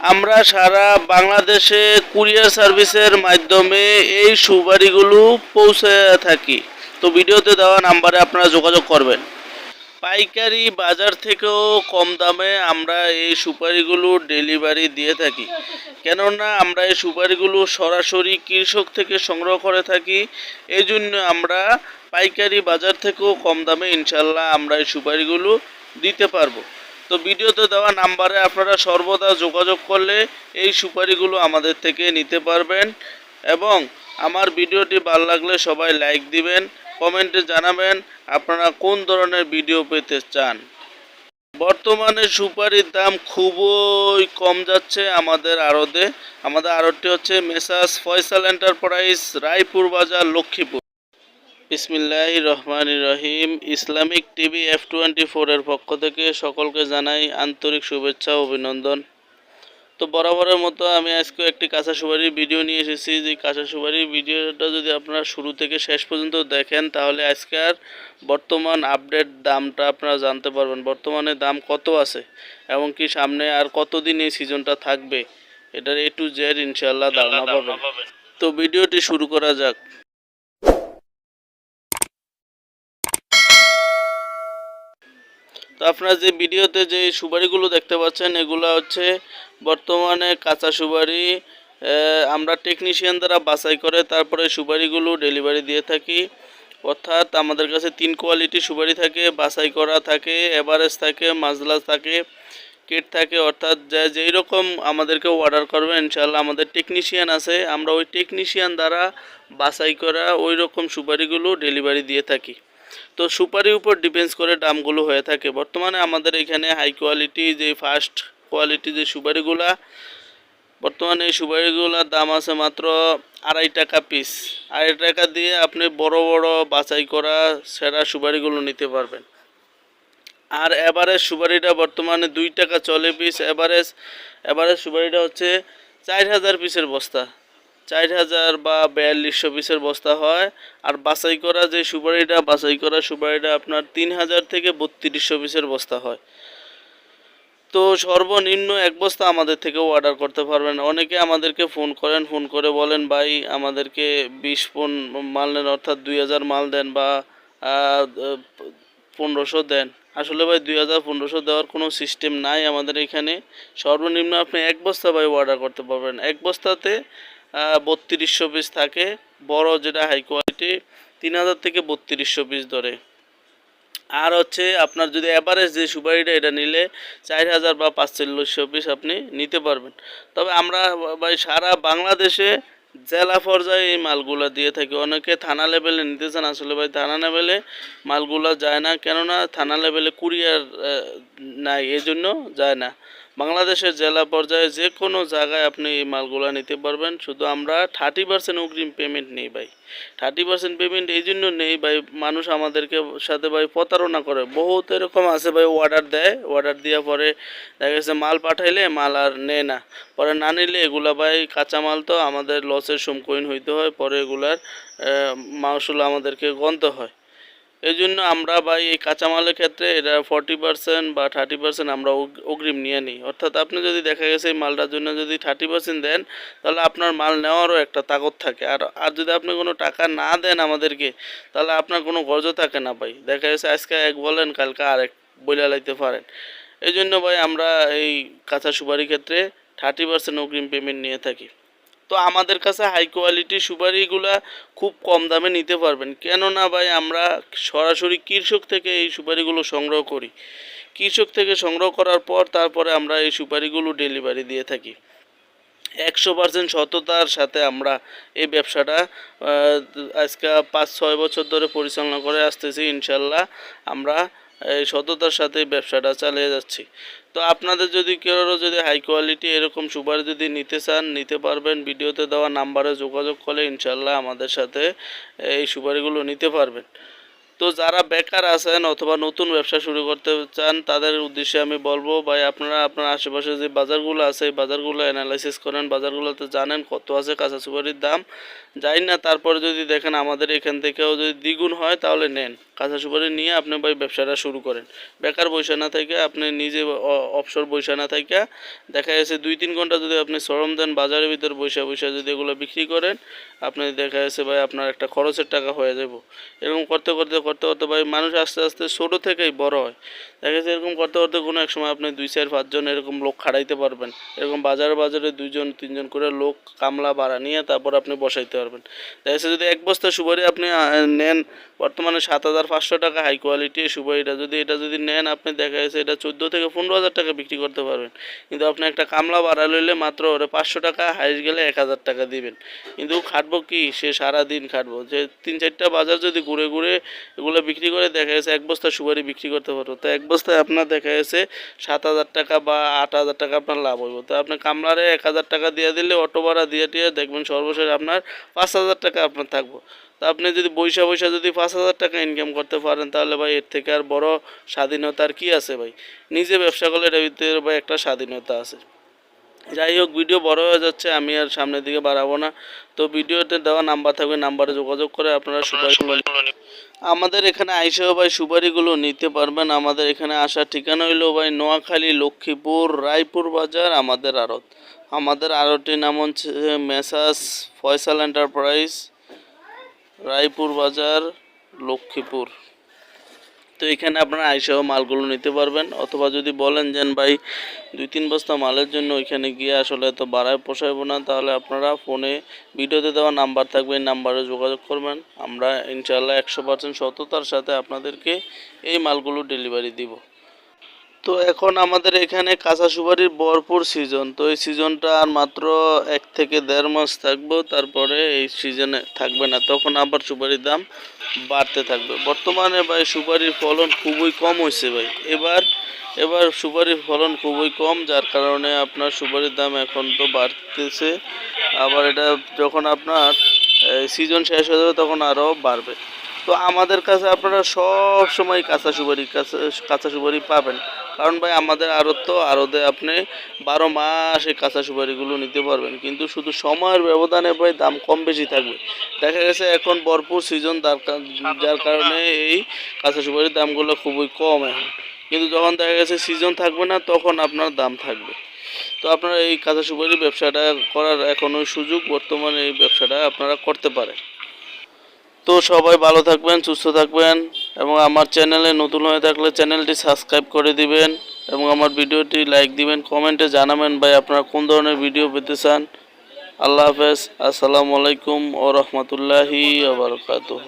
আমরা সারা বাংলাদেশে কুরিয়ার সার্ভিসের মাধ্যমে এই সুপারিগুলো পৌঁছে থাকি। তো ভিডিওতে দেওয়া নাম্বারে আপনারা যোগাযোগ করবেন। পাইকারি বাজার থেকেও কম দামে আমরা এই সুপারিগুলো ডেলিভারি দিয়ে থাকি। কেননা আমরা এই সুপারিগুলো সরাসরি কৃষক থেকে সংগ্রহ করে থাকি। এই জন্য আমরা পাইকারি বাজার থেকেও কম দামে ইনশাল্লাহ আমরা এই সুপারিগুলো দিতে পারব। তো ভিডিওতে দেওয়া নাম্বারে আপনারা সর্বদা যোগাযোগ করলে এই সুপারিগুলো আমাদের থেকে নিতে পারবেন। এবং আমার ভিডিওটি ভালো লাগলে সবাই লাইক দিবেন, কমেন্টে জানাবেন আপনারা কোন ধরনের ভিডিও পেতে চান। বর্তমানে সুপারির দাম খুবই কম যাচ্ছে আমাদের আড়তে। আমাদের আড়তটি হচ্ছে মেসাস ফয়সাল এন্টারপ্রাইজ, রায়পুর বাজার, লক্ষ্মীপুর। বিসমিল্লাহ রহমান রহিম ইসলামিক টিভি এফ টোয়েন্টি ফোরের পক্ষ থেকে সকলকে জানাই আন্তরিক শুভেচ্ছা অভিনন্দন। তো বরাবরের মতো আমি আজকে একটি কাঁচা সুপারির ভিডিও নিয়ে এসেছি। যে কাঁচা সুপারির ভিডিওটা যদি আপনারা শুরু থেকে শেষ পর্যন্ত দেখেন তাহলে আজকের বর্তমান আপডেট দামটা আপনারা জানতে পারবেন। বর্তমানে দাম কত আছে এবং কি সামনে আর কতদিন এই সিজনটা থাকবে এটার এ টু জেড ইনশাল্লাহ ধারণা পাবেন। তো ভিডিওটি শুরু করা যাক। তো আপনারা যে ভিডিওতে যে সুপারিগুলো দেখতে পাচ্ছেন, এগুলো হচ্ছে বর্তমানে কাঁচা সুপারি আমরা টেকনিশিয়ান দ্বারা বাছাই করে তারপরে সুপারিগুলো ডেলিভারি দিয়ে থাকি। অর্থাৎ আমাদের কাছে তিন কোয়ালিটি সুপারি থাকে, বাছাই করা থাকে এভারেজ থাকে মাজলাস থাকে কিট থাকে। অর্থাৎ যে যেই রকম আমাদেরকে অর্ডার করবে ইনশাল্লাহ আমাদের টেকনিশিয়ান আছে। আমরা ওই টেকনিশিয়ান দ্বারা বাছাই করা ওই রকম সুপারিগুলো ডেলিভারি দিয়ে থাকি। তো সুপারির উপর ডিপেন্ডস করে দামগুলো হয়ে থাকে। বর্তমানে আমাদের এখানে হাই কোয়ালিটি যে ফার্স্ট কোয়ালিটি যে সুপারিগুলা, বর্তমানে এই সুপারিগুলোর দাম আছে মাত্র আড়াই টাকা পিস আড়াই টাকা দিয়ে আপনি বড় বড় বাছাই করা সেরা সুপারিগুলো নিতে পারবেন। আর এভারেজ সুপারিটা বর্তমানে দুই টাকা চলে পিস এভারেজ এভারেজ সুপারিটা হচ্ছে চার হাজার পিসের বস্তা। চার হাজার বা বিয়াল্লিশশো পিসের বস্তা হয়। আর বাছাই করা যে সুপারিটা, বাছাই করা সুপারিটা আপনার তিন হাজার থেকে বত্রিশশো পিসের বস্তা হয়। তো সর্বনিম্ন এক বস্তা আমাদের থেকেও অর্ডার করতে পারবেন। অনেকে আমাদেরকে ফোন করেন ফোন করে বলেন, ভাই, আমাদেরকে বিশ পন, মাল নেন, অর্থাৎ দুই হাজার মাল দেন বা পনেরোশো দেন। আসলে ভাই, দুই হাজার পনেরোশো দেওয়ার কোনো সিস্টেম নাই আমাদের এখানে। সর্বনিম্ন আপনি এক বস্তা ভাই অর্ডার করতে পারবেন। এক বস্তাতে বত্রিশশো পিস থাকে। বড় যেটা হাই কোয়ালিটি তিন হাজার থেকে বত্রিশশো পিস ধরে। আর হচ্ছে আপনার যদি অ্যাভারেজ যে সুপারিটা এটা নিলে চার হাজার বা পাঁচচল্লিশশো পিস আপনি নিতে পারবেন। তবে আমরা ভাই সারা বাংলাদেশে জেলা পর্যায়ে এই মালগুলো দিয়ে থাকি। অনেকে থানা লেভেলে নিতে চান। আসলে ভাই থানা লেভেলে মালগুলো যায় না। কেননা থানা লেভেলে কুরিয়ার নাই। এই জন্য যায় না। বাংলাদেশের জেলা পর্যায়ে যে কোনো জায়গায় আপনি এই মালগুলো নিতে পারবেন। শুধু আমরা থার্টি পার্সেন্ট অগ্রিম পেমেন্ট নেই ভাই। থার্টি পার্সেন্ট পেমেন্ট এই জন্য নেই ভাই। মানুষ আমাদেরকে সাথে ভাই প্রতারণা করে। বহুত এরকম আছে ভাই অর্ডার দেয়। অর্ডার দেওয়ার পরে দেখা গেছে মাল পাঠাইলে মাল আর নেয় না। পরে না নিলে এগুলা ভাই কাঁচা মাল তো আমাদের লসের সম্মুখীন হইতে হয়। পরে এগুলার মাসুল আমাদেরকে গণতে হয়। এই জন্য আমরা ভাই এই কাঁচামালের ক্ষেত্রে এটা ফর্টি পার্সেন্ট বা থার্টি পার্সেন্ট আমরা অগ্রিম নিয়ে নিই। অর্থাৎ আপনি যদি দেখা গেছে এই মালটার জন্য যদি থার্টি পার্সেন্ট দেন, তাহলে আপনার মাল নেওয়ারও একটা তাগত থাকে। আর আর যদি আপনি কোনো টাকা না দেন আমাদেরকে, তাহলে আপনার কোনো গর্জ থাকে না ভাই। দেখা গেছে আজকে এক বলেন, কালকে আরেক বইলা লাইতে পারেন। এই জন্য ভাই আমরা এই কাঁচা সুপারির ক্ষেত্রে থার্টি পার্সেন্ট অগ্রিম পেমেন্ট নিয়ে থাকি। তো আমাদের কাছে হাই কোয়ালিটি সুপারিগুলা খুব কম দামে নিতে পারবেন। কেননা ভাই, আমরা সরাসরি কৃষক থেকে এই সুপারিগুলো সংগ্রহ করি। কৃষক থেকে সংগ্রহ করার পর তারপরে আমরা এই সুপারিগুলো ডেলিভারি দিয়ে থাকি। একশো পার্সেন্ট সততার সাথে আমরা এই ব্যবসাটা আজকে পাঁচ ছয় বছর ধরে পরিচালনা করে আসতেছি। ইনশাল্লাহ আমরা এই সততার সাথে ব্যবসাটা চালিয়ে যাচ্ছি। তো আপনাদের যদি কেউ যদি হাই কোয়ালিটি এরকম সুপারি যদি নিতে চান, নিতে পারবেন। ভিডিওতে দেওয়া নাম্বারে যোগাযোগ করলে ইনশাল্লাহ আমাদের সাথে এই সুপারিগুলো নিতে পারবেন। তো যারা বেকার আছেন অথবা নতুন ব্যবসা শুরু করতে চান, তাদের উদ্দেশ্যে আমি বলব, ভাই, আপনারা আপনার আশেপাশে যে বাজারগুলো আছে, এই বাজারগুলো অ্যানালাইসিস করেন। বাজারগুলোতে জানেন কত আছে কাঁচা সুপারির দাম। যাই না তারপরে যদি দেখেন আমাদের এখান থেকেও যদি দ্বিগুণ হয়, তাহলে নেন। কাঁচা সুপারি নিয়ে আপনি ভাই ব্যবসাটা শুরু করেন। বেকার বৈশা না থেকে আপনি নিজে অবসর বৈশা না থেকে দেখা যাচ্ছে দুই তিন ঘণ্টা যদি আপনি শ্রম দেন, বাজারের ভিতর বৈশা বৈশা যদি এগুলো বিক্রি করেন, আপনি দেখা যাচ্ছে ভাই আপনার একটা খরচের টাকা হয়ে যাব এরকম করতে করতে করতে করতে ভাই মানুষ আস্তে আস্তে ছোটো থেকেই বড় হয়। দেখা যাচ্ছে এরকম করতে করতে কোনো এক সময় আপনি দুই, চার পাঁচজন এরকম লোক খাড়াইতে পারবেন। এরকম বাজারে বাজারে দুইজন, তিনজন করে লোক কামলা ভাড়া নিয়ে তারপর আপনি বসাইতে পারবেন। দেখা যাচ্ছে যদি এক বস্তা সুপারি আপনি নেন, বর্তমানে সাত হাজার পাঁচশো টাকা হাই কোয়ালিটি সুপারিটা যদি এটা যদি নেন, আপনি দেখা যাচ্ছে এটা চোদ্দ থেকে পনেরো হাজার টাকা বিক্রি করতে পারবেন। কিন্তু আপনি একটা কামলা ভাড়া লইলে মাত্র ওরে পাঁচশো টাকা হাইস গেলে এক হাজার টাকা দিবেন। কিন্তু খাটবো কি? সে সারা দিন খাটবো। যে তিন চারটা বাজার যদি ঘুরে ঘুরে এগুলো বিক্রি করে দেখা যাচ্ছে এক বস্তা সুপারি বিক্রি করতে পারব। তো এক বস্তায় আপনার দেখা যাচ্ছে সাত হাজার টাকা বা আট হাজার টাকা আপনার লাভ হইব। তো আপনি কামলারে এক হাজার টাকা দিয়ে দিলে অটো ভাড়া দিয়ে দিয়ে দেখবেন সর্বশেষ আপনার পাঁচ হাজার টাকা আপনার থাকব। তা আপনি যদি বৈশা বৈশা যদি পাঁচ হাজার টাকা ইনকাম করতে পারেন তাহলে ভাই এর থেকে আর বড় স্বাধীনতা আর কি আছে ভাই? নিজে ব্যবসা করলে এটার ভিতরে ভাই একটা স্বাধীনতা আছে। যাই হোক ভিডিও বড় হয়ে যাচ্ছে আমি আর সামনের দিকে বাড়াবো না। তো ভিডিওতে দেওয়া নাম্বার থাকবে নাম্বারে যোগাযোগ করে আপনারা সুপারিগুলো আমাদের এখানে আইসেও ভাই সুপারিগুলো নিতে পারবেন। আমাদের এখানে আসার ঠিকানা হইল ভাই নোয়াখালী লক্ষ্মীপুর রায়পুর বাজার আমাদের আড়ত। আমাদের আড়তটির নাম হচ্ছে মেসাস ফয়সাল এন্টারপ্রাইজ রায়পুর বাজার, লক্ষ্মীপুর। তো এখানে আপনারা আইসাও মালগুলো নিতে পারবেন, অথবা যদি বলেন যে, ভাই দুই তিন বস্তা মালের জন্য ওইখানে গিয়ে আসলে তো বাড়ায় পোষাইবো না, তাহলে আপনারা ফোনে ভিডিওতে দেওয়া নাম্বার থাকবে, এই নাম্বারে যোগাযোগ করবেন। আমরা ইনশাল্লাহ একশো পার্সেন্ট সততার সাথে আপনাদেরকে এই মালগুলো ডেলিভারি দিব। তো এখন আমাদের এখানে কাঁচা সুপারির ভরপুর সিজন তো এই সিজনটা আর মাত্র এক থেকে দেড় মাস থাকব, তারপরে এই সিজনে থাকবে না। তখন আবার সুপারির দাম বাড়তে থাকবে। বর্তমানে ভাই সুপারির ফলন খুবই কম হয়েছে ভাই। এবার এবার সুপারির ফলন খুবই কম, যার কারণে আপনার সুপারির দাম এখন তো বাড়তেছে। আবার এটা যখন আপনার সিজন শেষ হয়ে যাবে তখন আরও বাড়বে। তো আমাদের কাছে আপনারা সব সময় কাঁচা সুপারি, কাঁচা কাঁচা সুপারি পাবেন। কারণ ভাই, আমাদের আড়ত তো আড়তে আপনি বারো মাস এই কাঁচা সুপারিগুলো নিতে পারবেন। কিন্তু শুধু সময়ের ব্যবধানে ভাই দাম কম বেশি থাকবে। দেখা গেছে এখন ভরপুর সিজন যার কারণে এই কাঁচা সুপারির দামগুলো খুবই কম এখন। কিন্তু যখন দেখা গেছে সিজন থাকবে না, তখন আপনার দাম থাকবে। তো আপনারা এই কাঁচা সুপারি ব্যবসাটা করার এখনও সুযোগ বর্তমানে এই ব্যবসাটা আপনারা করতে পারেন। তো সবাই ভালো থাকবেন, সুস্থ থাকবেন এবং আমার চ্যানেলে নতুন হয়ে থাকলে চ্যানেলটি সাবস্ক্রাইব করে দিবেন এবং আমার ভিডিওটি লাইক দিবেন কমেন্টে জানাবেন ভাই আপনারা কোন ধরনের ভিডিও পেতে চান। আল্লাহ হাফেজ, আসসালামু আলাইকুম ও রহমতুল্লাহি আবরকাতুহ